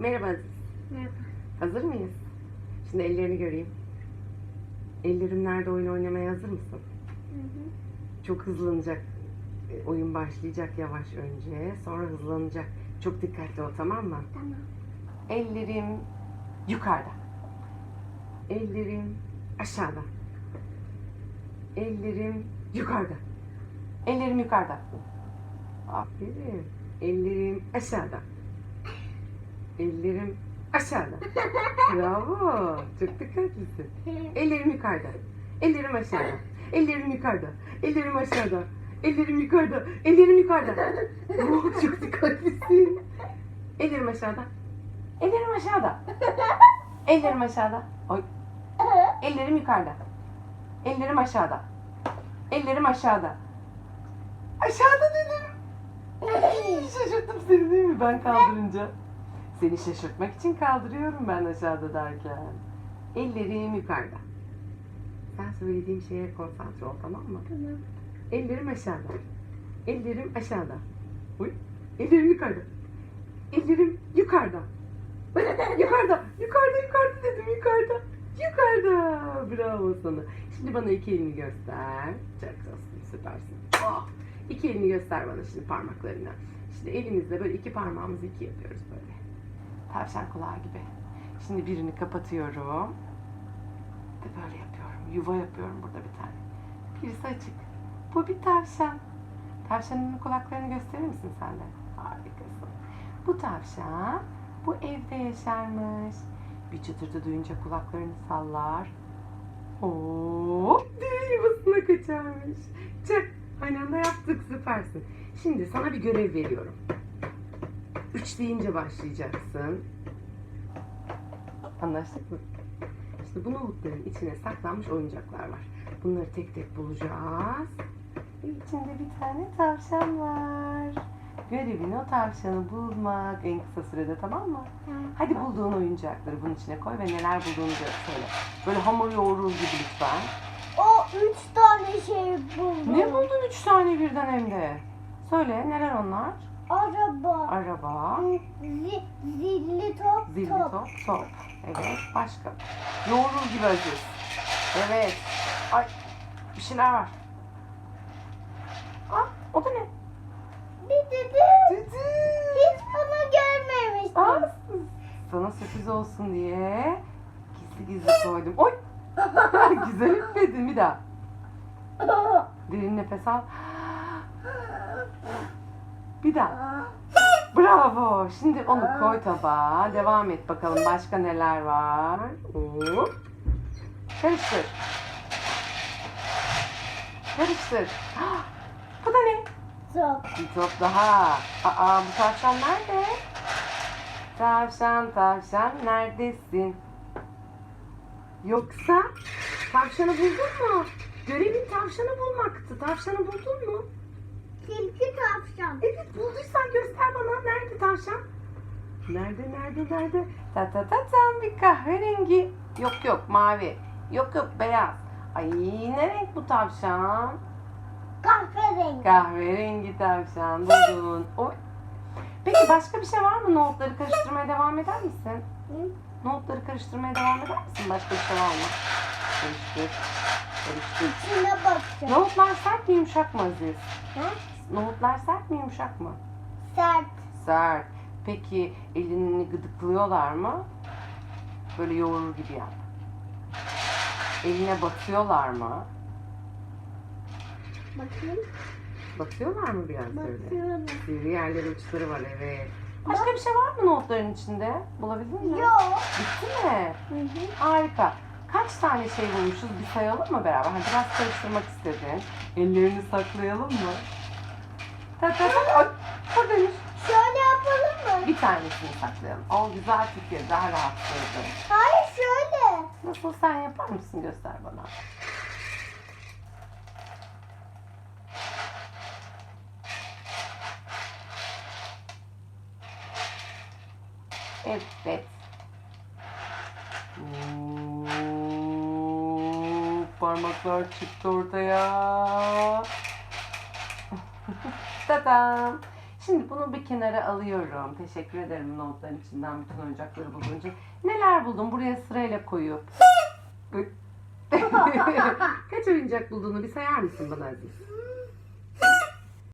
Merhaba Aziz. Merhaba. Hazır mıyız? Şimdi ellerini göreyim. Ellerim nerede oyun oynamaya hazır mısın? Hı hı. Çok hızlanacak. E, Oyun başlayacak yavaş önce. Sonra hızlanacak. Çok dikkatli ol tamam mı? Tamam. Ellerim yukarıda. Ellerim aşağıda. Ellerim yukarıda. Ellerim yukarıda. Aferin. Ellerim aşağıda. Ellerim aşağıda. Bravo. Çok dikkatlisin. Ellerim yukarıda. Ellerim aşağıda. Ellerim yukarıda. Ellerim aşağıda. Ellerim yukarıda. Ellerim yukarıda. Oh, çok dikkatlisin. Ellerim aşağıda. Ellerim aşağıda. Ellerim aşağıda. Oy. Ellerim yukarıda. Ellerim aşağıda. Ellerim aşağıda. Aşağıda dedim. Şaşırttım seni değil mi ben kaldırınca? Seni şaşırtmak için kaldırıyorum ben aşağıda derken. Ellerim yukarıda. Sen söylediğim şeye konsantre ol tamam mı? Tamam. Ellerim aşağıda. Ellerim aşağıda. Uy. Ellerim yukarıda. Ellerim yukarıda. yukarıda. Yukarıda yukarıda dedim yukarıda. Yukarıda. Bravo sana. Şimdi bana iki elini göster. Çok tatlısın süpersin. Oh. İki elini göster bana şimdi parmaklarını. Şimdi elimizle böyle iki parmağımızı iki yapıyoruz böyle. Tavşan kulağı gibi. Şimdi birini kapatıyorum. Ve böyle yapıyorum. Yuva yapıyorum burada bir tane. Birisi açık. Bu bir tavşan. Tavşanın kulaklarını gösterir misin sen de? Harikasın. Bu tavşan bu evde yaşarmış. Bir çıtırtı duyunca kulaklarını sallar. Oo, diye yuvasına kaçarmış. Çak. Aynı anda yaptık süpersin. Şimdi sana bir görev veriyorum. Üç deyince başlayacaksın. Anlaştık mı? İşte bu nohutların içine saklanmış oyuncaklar var. Bunları tek tek bulacağız. İçinde bir tane tavşan var. Görevin o tavşanı bulmak en kısa sürede tamam mı? Tamam. Hadi bulduğun oyuncakları bunun içine koy ve neler bulduğunu söyle. Böyle hamur yoğurur gibi lütfen. O üç tane şey buldu. Ne buldun üç tane birden hem de? Söyle neler onlar? Araba. Araba, Zi- zilli top. zilli top. top, top. Evet, başka. Yoğurur gibi Aziz. Evet. Ay, bir şeyler var. Ah, o da ne? Bir dedi. Düdü. Hiç bunu görmemiştim. Aa, sana sürpriz olsun diye gizli gizli koydum. Oy! Güzel üfledin bir daha. Derin nefes al. Bir daha. Bravo. Şimdi onu koy tabağa. Devam et bakalım başka neler var. Hop. Karıştır. Karıştır. Bu da ne? Top. Bir top daha. Aa bu tavşan nerede? Tavşan tavşan neredesin? Yoksa tavşanı buldun mu? Görevin tavşanı bulmaktı. Tavşanı buldun mu? Tilki tavşan. Evet bulduysan göster bana. Nerede tavşan? Nerede nerede nerede? Ta ta ta tam bir kahverengi. Yok yok mavi. Yok yok beyaz. Ay ne renk bu tavşan? Kahverengi. Kahverengi tavşan buldun. Oy. Peki başka bir şey var mı? Nohutları karıştırmaya devam eder misin? Hı? Nohutları karıştırmaya devam eder misin? Başka bir şey var mı? Karıştır. Karıştır. İçine bakacağım. Nohutlar sert mi yumuşak mı Aziz? Ha? Nohutlar sert mi yumuşak mı? Sert. Sert. Peki elini gıdıklıyorlar mı? Böyle yoğurur gibi yap. Eline batıyorlar mı? Bakayım. Batıyorlar mı biraz böyle? Bakıyorum. Sivri yerleri uçları var evet. Başka bir şey var mı nohutların içinde? Bulabildin mi? Yok. Bitti mi? Hı hı. Harika. Kaç tane şey bulmuşuz? Bir sayalım mı beraber? Hadi biraz karıştırmak istedin. Ellerini saklayalım mı? Ta ta ta. Ay, buradaymış. Şöyle yapalım mı? Bir tanesini saklayalım. O güzel fikir. Daha rahat söyledim. Hayır şöyle. Nasıl sen yapar mısın? Göster bana. Evet. Oo, parmaklar çıktı ortaya. Tadam. Şimdi bunu bir kenara alıyorum. Teşekkür ederim notların içinden bütün oyuncakları bulduğun için. Neler buldun? Buraya sırayla koyup. Kaç oyuncak bulduğunu bir sayar mısın bana Aziz?